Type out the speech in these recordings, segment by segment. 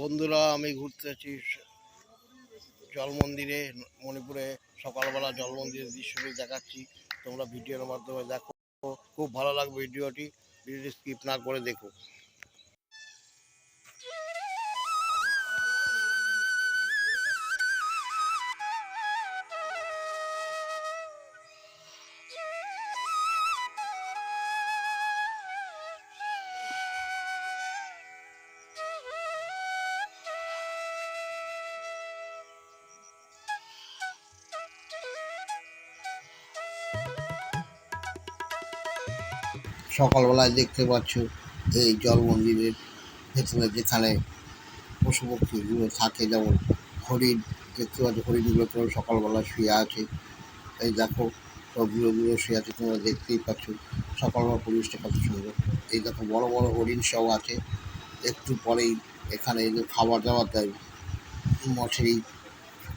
বন্ধুরা, আমি ঘুরতে আছি জল মন্দিরে, মণিপুরে। সকালবেলা জল মন্দিরের দৃশ্যটি দেখাচ্ছি। তোমরা ভিডিওর মাধ্যমে দেখো। খুব ভালো লাগবে ভিডিওটি। ভিডিওটি স্কিপ না করে দেখো। সকালবেলায় দেখতে পাচ্ছ এই জল মন্দিরের ভেতরে যেখানে পশু পক্ষীগুলো থাকে, যেমন হরিণ, দেখতে পাচ্ছ হরিণগুলো তো সকালবেলা শুয়ে আছে। এই দেখো সবগুলো গুলো শুয়ে আছে, তোমরা দেখতেই পাচ্ছ সকালবেলা পরিবেশটা কত সুন্দর। এই দেখো, বড় বড় হরিণ সব আছে। একটু পরেই এখানে খাবার দাবার দেয় মঠেরই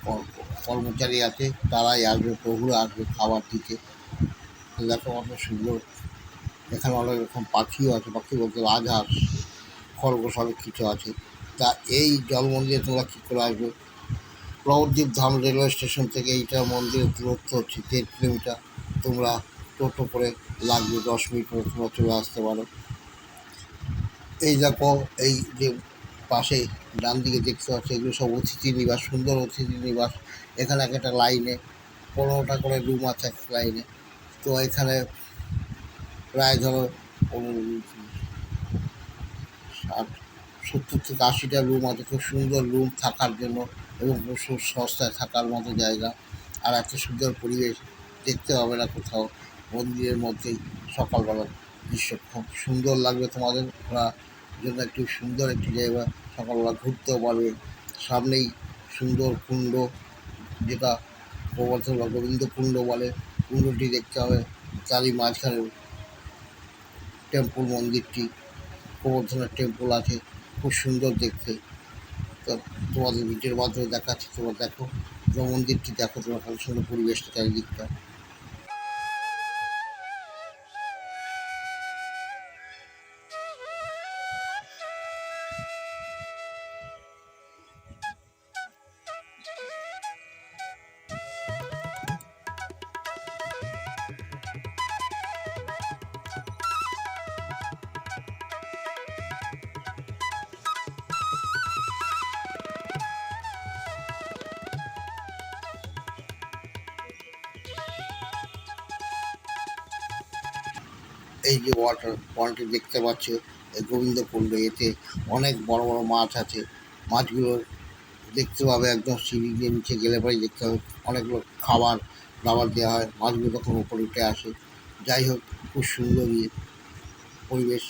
কর- কর্মচারী আছে, তারাই আসবে, প্রভুরা আসবে খাবার দিতে। দেখো, কত সুন্দর এখানে অনেক রকম পাখিও আছে, পাখি বলতে রাজহাঁস, খরগোশ অনেক কিছু আছে। তা এই জল মন্দিরে তোমরা কী করে আসবে? নবদ্বীপ ধাম রেলওয়ে স্টেশন থেকে এইটা মন্দিরের দূরত্ব হচ্ছে দেড় কিলোমিটার। তোমরা টোটো করে লাগবে, দশ মিনিট করে তোমরা চলে আসতে পারো। এই দেখো, এই যে পাশে ডান দিকে দেখতে পাচ্ছ, এগুলো সব অতিথি নিবাস, সুন্দর অতিথি নিবাস। এখানে এক একটা লাইনে, পনেরোটা করে রুম আছে এক লাইনে। তো এখানে প্রায় ধরো সত্তর থেকে আশিটা রুম আছে। খুব সুন্দর রুম থাকার জন্য এবং খুব সস্তায় থাকার মতো জায়গা। আর এত সুন্দর পরিবেশ, দেখতে পাবে না কোথাও। মন্দিরের মধ্যেই সকালবেলা দৃশ্য। খুব সুন্দর লাগবে তোমাদের। ঘোরার জন্য একটি সুন্দর একটি জায়গা সকালবেলা ঘুরতেও পারবে। সামনেই সুন্দর কুণ্ড, যেটা গোবর্ধন বা গোবিন্দ কুণ্ড বলে। কুণ্ডটি দেখতে হবে। তারই মাঝখানে টেম্পল মন্দিরটি, গোবর্ধনের টেম্পল আছে, খুব সুন্দর দেখতে। তোমাদের ভিডিওর মাধ্যমে দেখাচ্ছি, তোমরা দেখো। মন্দিরটি দেখো, তোমার খুব সুন্দর পরিবেশটা চারিদিকটা। এই যে ওয়াটার পয়েন্টটি দেখতে পাচ্ছ, এই গোবিন্দকুণ্ড এতে অনেক বড় বড় মাছ আছে। মাছগুলো দেখতে পাবে একদম সিঁড়ি দিয়ে নিচে গেলে পরে দেখতে হবে অনেকগুলো খাবার দাবার দেওয়া হয়, মাছগুলো তখন উপরে উঠে আসে। যাই হোক, খুব সুন্দর ইয়ে পরিবেশ।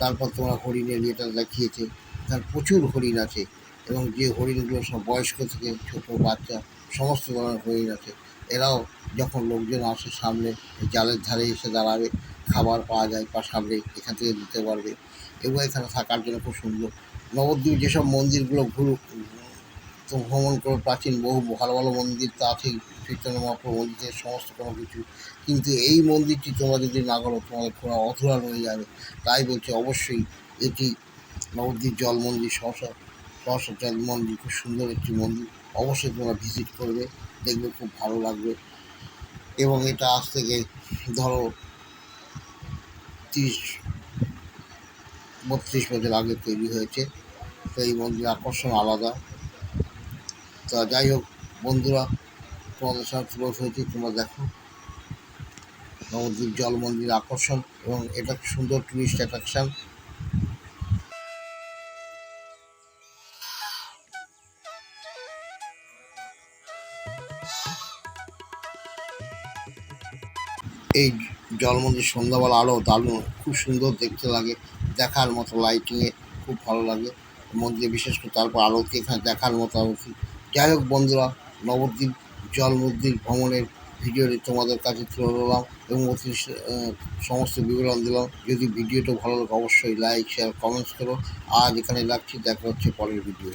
তারপর তোমরা হরিণের ইয়েটা দেখিয়েছে, তার প্রচুর হরিণ আছে এবং যে হরিণগুলো সব বয়স্ক থেকে ছোট বাচ্চা, সমস্ত ধরনের হরিণ আছে। এরাও যখন লোকজন আসে সামনে জালের ধারে এসে দাঁড়াবে, খাবার পাওয়া যায় বা সামনে এখান থেকে দিতে পারবে। এবং এখানে থাকার জন্য খুব সুন্দর। নবদ্বীপ যেসব মন্দিরগুলো ঘুরু ভ্রমণ করে প্রাচীন, বহু, ভালো ভালো মন্দির তো আছেই, চৈতন্য মহাপ্রভু মন্দিরের সমস্ত কোনো কিছু। কিন্তু এই মন্দিরটি তোমরা যদি না করো, তোমাদের ঘোরা অধুরা রয়ে যাবে। তাই বলছি অবশ্যই এটি নবদ্বীপ জল মন্দির সহসা সহসা মন্দির খুব সুন্দর একটি মন্দির অবশ্যই তোমরা ভিজিট করবে, দেখবে, খুব ভালো লাগবে। এবং এটা আজ থেকে ধরো তিরিশ, বত্রিশ বছর আগে তৈরি হয়েছে। তো এই মন্দির আকর্ষণ আলাদা। তা যাই হোক, বন্ধুরা, তোমাদের সাথে তুলে হয়েছে, তোমরা দেখো। নবদ্বীপ জল মন্দির আকর্ষণ এবং এটা সুন্দর টুরিস্ট অ্যাট্রাকশন এই জল মন্দির সন্ধ্যাবেলা আলো দারুণ, খুব সুন্দর দেখতে লাগে, দেখার মতো লাইটিংয়ে খুব ভালো লাগে। মন্দিরে বিশেষ করে তারপর আলোকে এখানে দেখার মতো আরতি। যাই হোক বন্ধুরা, নবদ্বীপ জল মন্দির ভ্রমণের ভিডিওটি তোমাদের কাছে তুলে ধরলাম এবং অতি সমস্ত বিবরণ দিলাম। যদি ভিডিওটা ভালো লাগে, অবশ্যই লাইক শেয়ার কমেন্টস করো। আজ এখানে রাখছি, দেখা হচ্ছে পরের ভিডিও